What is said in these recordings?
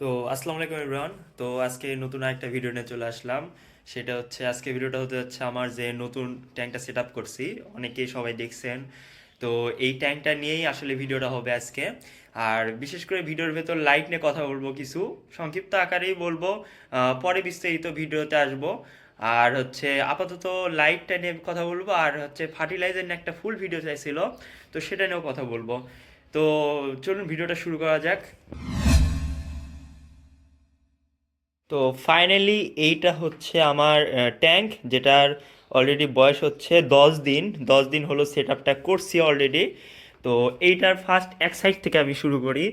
তো আসসালামু আলাইকুম ইমরান তো আজকে নতুন একটা ভিডিও নিয়ে চলে আসলাম। সেটা হচ্ছে, আজকে ভিডিওটা হতে যাচ্ছে আমার যে নতুন ট্যাঙ্কটা সেট আপ করছি। অনেকেই সবাই দেখছেন। তো এই ট্যাঙ্কটা নিয়েই আসলে ভিডিওটা হবে আজকে। আর বিশেষ করে ভিডিওর ভেতর লাইট নিয়ে কথা বলব কিছু। সংক্ষিপ্ত আকারেই বলব। পরে বিস্তারিত ভিডিওতে আসব। আর হচ্ছে, আপাতত লাইটটা নিয়ে কথা বলব। আর হচ্ছে ফার্টিলাইজার নিয়ে একটা ফুল ভিডিও চাইছিল। তো সেটা নিয়েও কথা বলব। তো চলুন ভিডিওটা শুরু করা যাক। তো ফাইনালি এইটা হচ্ছে আমার ট্যাঙ্ক যেটার অলরেডি বয়স হচ্ছে দশ দিন। দশ দিন হলো সেট আপটা করছি অলরেডি তো এইটার ফার্স্ট এক থেকে আমি শুরু করি।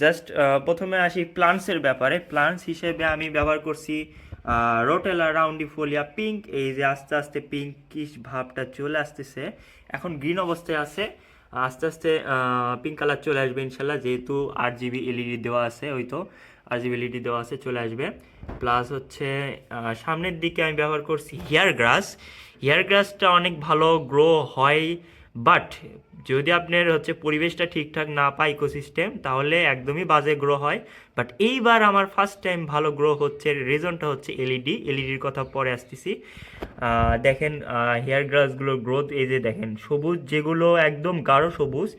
জাস্ট প্রথমে আসি প্লান্টসের ব্যাপারে। প্লান্টস হিসেবে আমি ব্যবহার করছি রোটেলা রাউন্ডিফোলিয়া পিঙ্ক এই যে আস্তে আস্তে পিঙ্কিশ ভাবটা চলে আসতেছে। এখন গ্রিন অবস্থায় আছে। আস্তে আস্তে পিঙ্ক কালার চলে আসবে ইনশাল্লাহ। যেহেতু আট জিবি এলইডি দেওয়া আছে, ওই তো। আট জিবি এলইডি দেওয়া আছে, চলে আসবে। প্লাস হচ্ছে সামনের দিকে আমি ব্যবহার করছি হেয়ার গ্রাস হেয়ার গ্রাসটা অনেক ভালো গ্রো হয় বাট যদি আপনার হচ্ছে পরিবেশটা ঠিকঠাক না পায় ইকোসিস্টেম তাহলে একদমই বাজে গ্রো হয়। বাট এইবার আমার ফার্স্ট টাইম ভালো গ্রো হচ্ছে রিজনটা হচ্ছে এলইডি এলইডির কথা পরে আসতেছি। দেখেন হেয়ার গ্রাসগুলোর গ্রোথ এই যে দেখেন, সবুজ যেগুলো একদম গাঢ় সবুজ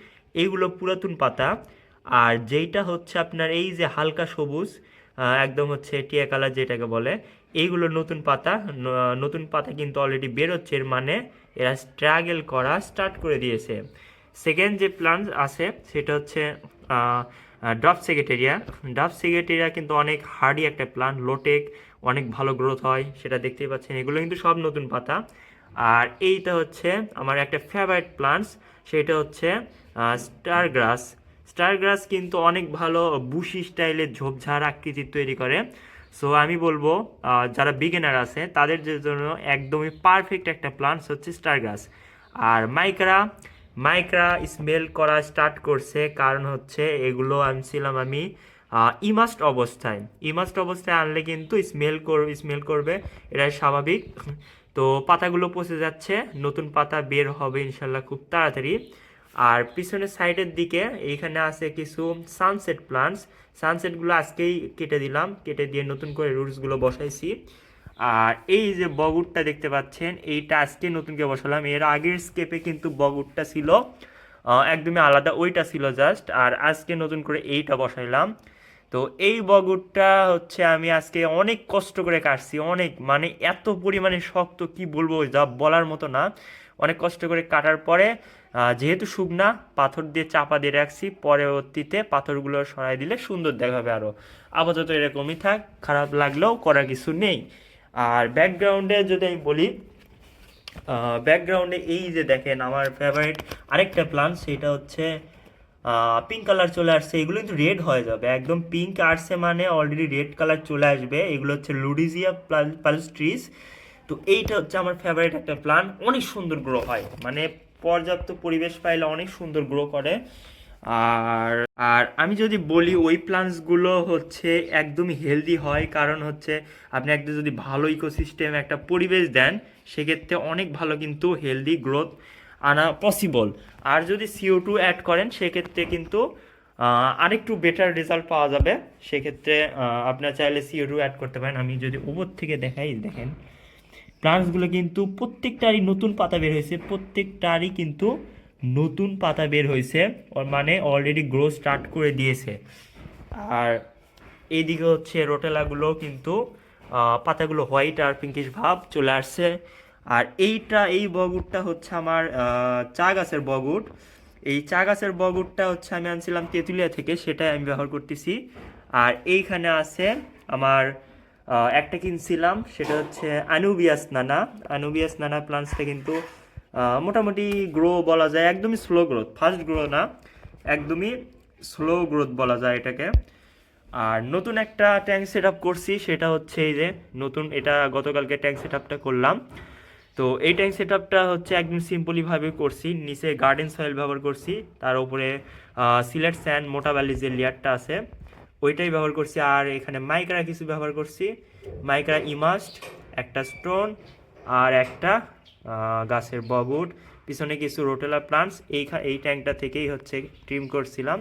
এইগুলো পুরাতন পাতা। আর যেইটা হচ্ছে আপনার এই যে হালকা সবুজ একদম হচ্ছে টিয়া কালার যেটাকে বলে, এইগুলো নতুন পাতা নতুন পাতা কিন্তু অলরেডি বেরোচ্ছে, এর মানে এরা স্ট্রাগল করা স্টার্ট করে দিয়েছে। সেকেন্ড যে প্লান্ট আছে, সেটা হচ্ছে ড্রপ সেক্রেটেরিয়া ড্রপ সেক্রেটেরিয়া কিন্তু অনেক হার্ডি একটা প্লান্ট লোটেক অনেক ভালো গ্রোথ হয়, সেটা দেখতেই পাচ্ছেন। এগুলো কিন্তু সব নতুন পাতা। আর এইটা হচ্ছে আমার একটা ফেভারিট প্লান্টস সেটা হচ্ছে স্টার গ্রাস স্টার গ্রাস কিন্তু অনেক ভালো বুশি স্টাইলের ঝোপঝাড় আকৃতির তৈরি করে। সো আমি বলব যারা বিগিনার আছে, তাদের জন্য একদমই পারফেক্ট একটা প্লান্টস হচ্ছে স্টার গ্রাস। আর মাইক্রা মাইক্রা স্মেল করা স্টার্ট করছে, কারণ হচ্ছে এগুলো আনছিলাম আমি ইমাস্ট অবস্থায়। ইমাস্ট অবস্থায় আনলে কিন্তু স্মেল করবে স্মেল করবে, এটাই স্বাভাবিক। তো পাতাগুলো পচে যাচ্ছে, নতুন পাতা বের হবে ইনশাল্লাহ খুব তাড়াতাড়ি। আর পিছনের সাইডের দিকে এইখানে আছে কিছু সানসেট প্লান্টস সানসেটগুলো আজকেই কেটে দিলাম, কেটে দিয়ে নতুন করে রুটসগুলো বসাইছি। আর এই যে বগুড়টা দেখতে পাচ্ছেন, এইটা আজকে নতুন করে বসালাম। এর আগের স্কেপে কিন্তু বগুড়টা ছিল একদমই আলাদা, ওইটা ছিল জাস্ট আর আজকে নতুন করে এইটা বসাইলাম। তো এই বগুড়টা হচ্ছে আমি আজকে অনেক কষ্ট করে কাটছি, অনেক। মানে এত পরিমাণে শক্ত, কি বলব, যা বলার মতো না। অনেক কষ্ট করে কাটার পরে যেহেতু শুকনা, পাথর দিয়ে চাপা দিয়ে রাখছি, পরবর্তীতে পাথরগুলো সরাই দিলে সুন্দর দেখাবে আরও আপাতত এরকমই থাক, খারাপ লাগলেও করা কিছু নেই। আর ব্যাকগ্রাউন্ডে যদি আমি বলি ব্যাকগ্রাউন্ডে এই যে দেখেন, আমার ফেভারিট আরেকটা প্লান সেটা হচ্ছে পিঙ্ক কালার চলে আসছে। এগুলো কিন্তু রেড হয়ে যাবে। একদম পিঙ্ক আসছে মানে অলরেডি রেড কালার চলে আসবে। এগুলো হচ্ছে লুডিজিয়া পালস্ট্রিজ তো এইটা হচ্ছে আমার ফেভারিট একটা প্লান্ট অনেক সুন্দর গ্রো হয়। মানে পর্যাপ্ত পরিবেশ পাইলে অনেক সুন্দর গ্রো করে। আর আর আমি যদি বলি ওই প্লান্টসগুলো হচ্ছে একদমই হেলদি হয়, কারণ হচ্ছে আপনি একদম যদি ভালো ইকোসিস্টেম একটা পরিবেশ দেন, সেক্ষেত্রে অনেক ভালো কিন্তু হেলদি গ্রোথ আনা পসিবল আর যদি সিও টু অ্যাড করেন, সেক্ষেত্রে কিন্তু আরেকটু বেটার রেজাল্ট পাওয়া যাবে। সেক্ষেত্রে আপনার চাইলে সিও টু অ্যাড করতে পারেন। আমি যদি উপর থেকে দেখাই, দেখেন। প্লান্টসগুলো কিন্তু প্রত্যেকটারই নতুন পাতা বের হয়েছে, প্রত্যেকটারই কিন্তু নতুন পাতা বের হয়েছে মানে অলরেডি গ্রো স্টার্ট করে দিয়েছে। আর এইদিকে হচ্ছে রোটেলাগুলো কিন্তু পাতাগুলো হোয়াইট আর পিঙ্কিশ ভাব চলে আসছে। আর এইটা, এই বগুটটা হচ্ছে আমার চা গাছের বগুট এই চা গাছের বগুটটা হচ্ছে আমি আনছিলাম তেঁতুলিয়া থেকে, সেটাই আমি ব্যবহার করতেছি। আর এইখানে আছে আমার একটা কিনছিলাম, সেটা হচ্ছে আনুবিয়াস নানা আনুবিয়াস নানা প্লান্টসটা কিন্তু মোটামুটি গ্রো বলা যায় একদমই স্লো গ্রোথ ফাস্ট গ্রো না, একদমই স্লো গ্রোথ বলা যায় এটাকে। আর নতুন একটা ট্যাঙ্ক সেট আপ করছি, সেটা হচ্ছে এই যে নতুন, এটা গতকালকে ট্যাঙ্ক সেট আপটা করলাম। তো এই ট্যাঙ্ক সেট আপটা হচ্ছে একদম সিম্পলিভাবে করছি, নিচে গার্ডেন সয়েল ব্যবহার করছি, তার উপরে সিলেট স্যান্ড মোটা বালি যে লেয়ারটা আছে। ওইটাই ব্যবহার করছি। আর এখানে মাইক্রা কিছু ব্যবহার করছি। মাইক্রা ইমাস্ট একটা স্টোন আর একটা গাছের বগুট পিছনে কিছু রোটেলা প্লান্টস। এই এই ট্যাঙ্কটা থেকেই হচ্ছে ট্রিম করছিলাম।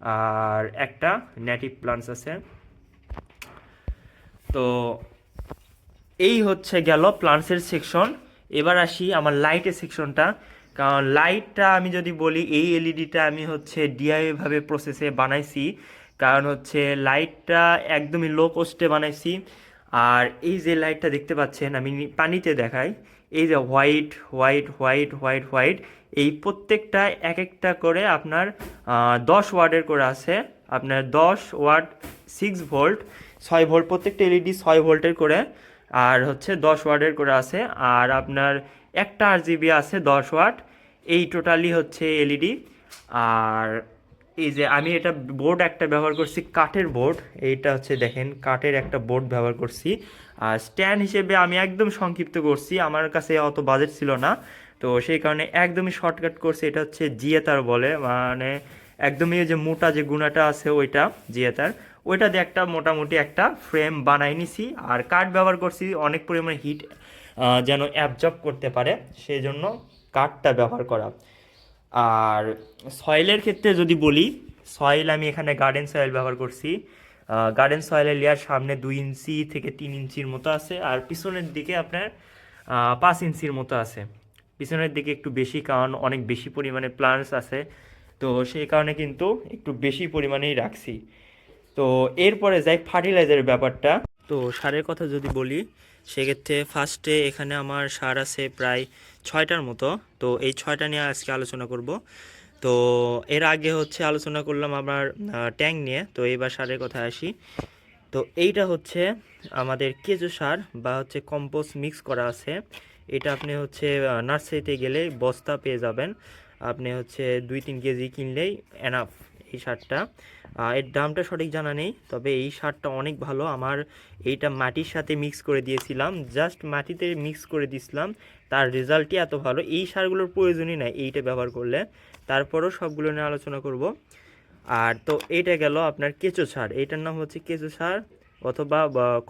আর একটা নেটিভ প্লান্টস আছে। তো এই হচ্ছে গেল প্লান্টসের সেকশন। এবার আসি আমার লাইটের সেকশনটা। কারণ লাইটটা আমি যদি বলি, এই এলইডিটা আমি হচ্ছে ডিআই ভাবে প্রসেসে বানাইছি। কারণ হচ্ছে লাইটটা একদমই লো কস্টে বানাইছি। আর এই যে লাইটটা দেখতে পাচ্ছেন, আমি পানিতে দেখাই। এই যে white white white white white এই প্রত্যেকটা এক একটা করে আপনার দশ ওয়ার্ডের করে আছে। আপনার দশ ওয়াট সিক্স ভোল্ট ছয় ভোল্ট প্রত্যেকটা এলইডি ছয় ভোল্টের করে, আর হচ্ছে দশ ওয়াটের করে আছে। আর আপনার একটা আর জিবি আছে দশ ওয়াট। এই টোটালি হচ্ছে এলইডি আর এই যে আমি এটা বোর্ড একটা ব্যবহার করছি, কাঠের বোর্ড এইটা হচ্ছে দেখেন, কাঠের একটা বোর্ড ব্যবহার করছি। আর স্ট্যান্ড হিসেবে আমি একদম সংক্ষিপ্ত করছি, আমার কাছে অত বাজেট ছিল না। তো সেই কারণে একদমই শর্টকাট করছি, এটা হচ্ছে জিয়েতার বলে। মানে একদমই যে মোটা যে গুণাটা আছে ওইটা, জিয়েতার। ওইটা দিয়ে একটা মোটামুটি একটা ফ্রেম বানাই নিছি। আর কাঠ ব্যবহার করছি, অনেক পরিমাণে হিট যেন অ্যাবজর্ব করতে পারে। সেই জন্য কাঠটা ব্যবহার করা। আর সয়েলের ক্ষেত্রে যদি বলি সয়েল আমি এখানে গার্ডেন সয়েল ব্যবহার করছি। গার্ডেন সয়েলের লেয়ার সামনে দুই ইঞ্চি থেকে তিন ইঞ্চির মতো আছে আর পিছনের দিকে আপনার পাঁচ ইঞ্চির মতো আছে। পিছনের দিকে একটু বেশি কারণ অনেক বেশি পরিমাণে প্লান্টস আছে। তো সেই কারণে কিন্তু একটু বেশি পরিমাণেই রাখছি। তো এরপরে যাই ফার্টিলাইজারের ব্যাপারটা। তো সারের কথা যদি বলি সেক্ষেত্রে ফার্স্টে এখানে আমার সার আছে প্রায় ছয়টার মতো। তো এই ছয়টা নিয়ে আজকে আলোচনা করব। তো এর আগে হচ্ছে আলোচনা করলাম আমার ট্যাঙ্ক নিয়ে। তো এবার সারের কথা আসি। তো এইটা হচ্ছে আমাদের কেঁচো সার বা হচ্ছে কম্পোস্ট মিক্স করা আছে। এটা আপনি হচ্ছে নার্সারিতে গেলে বস্তা পেয়ে যাবেন। আপনি হচ্ছে দুই তিন কেজি কিনলেই এনাফ এই সারটা এর দামটা সঠিক জানা নেই, তবে এই সারটা অনেক ভালো। আমার এইটা মাটির সাথে মিক্স করে দিয়েছিলাম জাস্ট মাটিতে মিক্স করে দিয়েছিলাম তার রেজাল্টই এত ভালো। এই সারগুলোর প্রয়োজনই নাই এইটা ব্যবহার করলে। তারপরও সবগুলো নিয়ে আলোচনা করব। আর তো এইটা গেল আপনার কেঁচো সার। এইটার নাম হচ্ছে কেঁচো সার, অথবা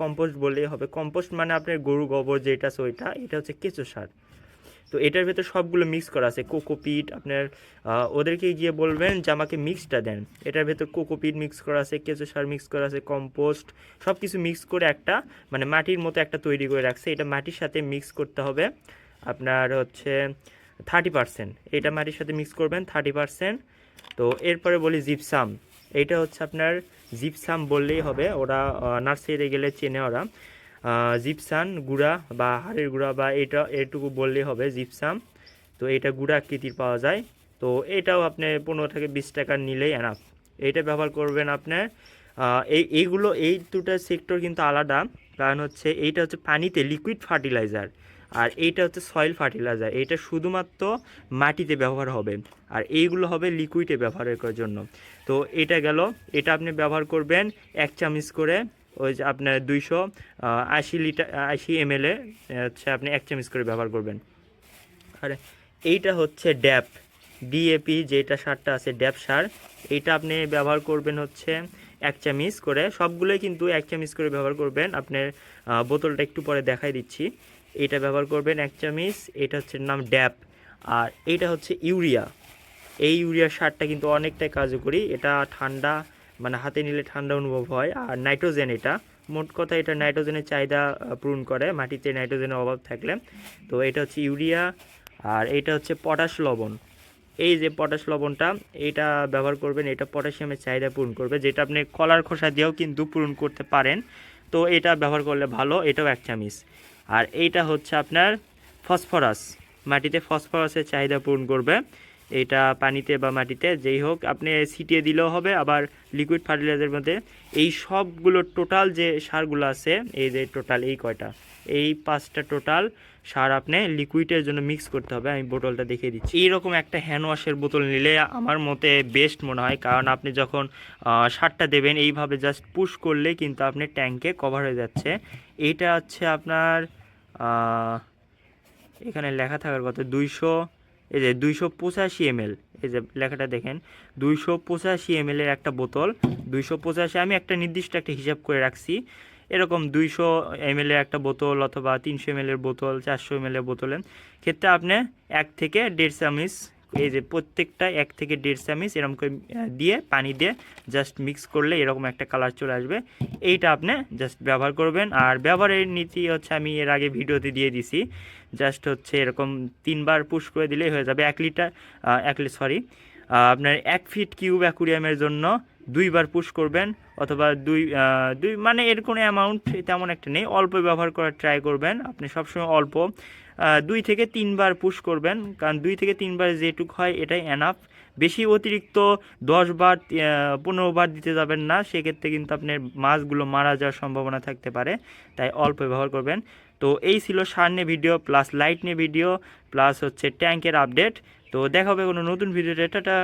কম্পোস্ট বললেই হবে। কম্পোস্ট মানে আপনার গরু গোবর যেটা আছে এটা হচ্ছে কেঁচো সার। তো এটার ভেতর সবগুলো মিক্স করা আছে। কোকোপিট আপনার ওদেরকে গিয়ে বলবেন যে আমাকে মিক্সটা দেন। এটার ভেতর কোকোপিট মিক্স করা আছে, কেঁচো সার মিক্স করা আছে কম্পোস্ট সব কিছু মিক্স করে একটা মানে মাটির মতো একটা তৈরি করে রাখছে। এটা মাটির সাথে মিক্স করতে হবে আপনার হচ্ছে থার্টি পার্সেন্ট এটা মাটির সাথে মিক্স করবেন থার্টি পার্সেন্ট তো এরপরে বলি জিপসাম এইটা হচ্ছে আপনার জিপসাম বললেই হবে। ওরা নার্সারিতে গেলে চেনে ওরা। জিপসান গুঁড়া বা হাড়ের গুঁড়া বা এটা এটুকু বললেই হবে, জিপসাম। তো এটা গুঁড়া আকৃতির পাওয়া যায়। তো এটাও আপনি পনেরো থেকে বিশ টাকা নিলেই এনাফ এইটা ব্যবহার করবেন আপনার এই, এইগুলো, এই দুটা সেক্টর কিন্তু আলাদা। কারণ হচ্ছে এইটা হচ্ছে পানিতে লিকুইড ফার্টিলাইজার আর এইটা হচ্ছে সয়েল ফার্টিলাইজার এইটা শুধুমাত্র মাটিতে ব্যবহার হবে আর এইগুলো হবে লিকুইডে ব্যবহারের করার জন্য। তো এটা গেল। এটা আপনি ব্যবহার করবেন এক চামচ করে ওই যে আপনার দুইশো আশি লিটার, আশি এম এল হচ্ছে আপনি এক চামচ করে ব্যবহার করবেন। আর, এইটা হচ্ছে ড্যাপ ডিএপি যেটা সারটা আছে, ড্যাপ সার। এইটা আপনি ব্যবহার করবেন হচ্ছে এক চামচ করে। সবগুলোই কিন্তু এক চামচ করে ব্যবহার করবেন। আপনার বোতলটা একটু পরে দেখাই দিচ্ছি। এটা ব্যবহার করবেন এক চামচ। এটা হচ্ছে নাম ড্যাপ। আর এইটা হচ্ছে ইউরিয়া। এই ইউরিয়া সারটা কিন্তু অনেকটাই কার্যকরী। এটা ঠান্ডা মানে হাতে নিলে ঠান্ডা অনুভব হয়। আর নাইট্রোজেন এটা, মোট কথা এটা নাইট্রোজেনের চাহিদা পূরণ করে, মাটিতে নাইট্রোজেনের অভাব থাকলে। তো এটা হচ্ছে ইউরিয়া, আর এটা হচ্ছে পটাশ লবণ। এই যে পটাশ লবণটা, এটা ব্যবহার করবেন, এটা পটাশিয়ামের চাহিদা পূরণ করবে, যেটা আপনি কলার খোসা দিয়েও কিন্তু পূরণ করতে পারেন। তো এটা ব্যবহার করলে ভালো, এটাও এক চামিচ। আর এইটা হচ্ছে আপনার ফসফরাস, মাটিতে ফসফরাসের চাহিদা পূরণ করবে। এটা পানিতে বা মাটিতে, যেই হোক, আপনি ছিটিয়ে দিলেও হবে, আবার লিকুইড ফার্টিলাইজার মধ্যে। এই সবগুলো টোটাল যে সারগুলো আছে, এই যে টোটাল এই কয়টা, এই পাঁচটা টোটাল সার আপনি লিকুইডের জন্য মিক্স করতে হবে। আমি বোতলটা দেখিয়ে দিচ্ছি। এইরকম একটা হ্যান্ড ওয়াশের বোতল নিলে আমার মতে বেস্ট মনে হয়, কারণ আপনি যখন সারটা দেবেন, এইভাবে জাস্ট পুশ করলে কিন্তু আপনি ট্যাঙ্কে কভার হয়ে যাচ্ছে। এইটা হচ্ছে আপনার এখানে লেখা থাকার কথা, দুইশো এই যে দুইশো পঁচাশি এমএল, এই যে লেখাটা দেখেন, দুইশো পঁচাশি এমএল এর একটা বোতল, দুইশো পঁচাশি আমি একটা নির্দিষ্ট একটা হিসাব করে রাখছি, এরকম দুইশো এমএল এর একটা বোতল অথবা তিনশো এমএল এর বোতল, চারশো এমএল এর বোতলের ক্ষেত্রে আপনি এক থেকে দেড় চামচ এই যে প্রত্যেকটা এক থেকে দেড় চামিচ এরকম করে দিয়ে, পানি দিয়ে জাস্ট মিক্স করলে এরকম একটা কালার চলে আসবে। এইটা আপনি জাস্ট ব্যবহার করবেন। আর ব্যবহারের নীতি হচ্ছে, আমি এর আগে ভিডিওতে দিয়ে দিছি জাস্ট হচ্ছে এরকম তিনবার পুশ করে দিলেই হয়ে যাবে। এক লিটার এক সরি আপনার এক ফিট কিউব অ্যাকুরিয়ামের জন্য দুইবার পুশ করবেন, অথবা দুই দুই মানে এর কোনো অ্যামাউন্ট তেমন একটা নেই। অল্প ব্যবহার করার ট্রাই করবেন। আপনি সবসময় অল্প দুই থেকে তিনবার পুশ করবেন, কারণ দুই থেকে তিনবার যেটুক হয় এটাই এনাফ বেশি অতিরিক্ত দশ বার পনেরো বার দিতে যাবেন না, সেক্ষেত্রে কিন্তু আপনার মাছগুলো মারা যাওয়ার সম্ভাবনা থাকতে পারে, তাই অল্প ব্যবহার করবেন। তো এই ছিল সার নিয়ে ভিডিও প্লাস লাইট নিয়ে ভিডিও প্লাস হচ্ছে ট্যাঙ্কের আপডেট তো দেখা হবে কোনো নতুন ভিডিওতে টাটা!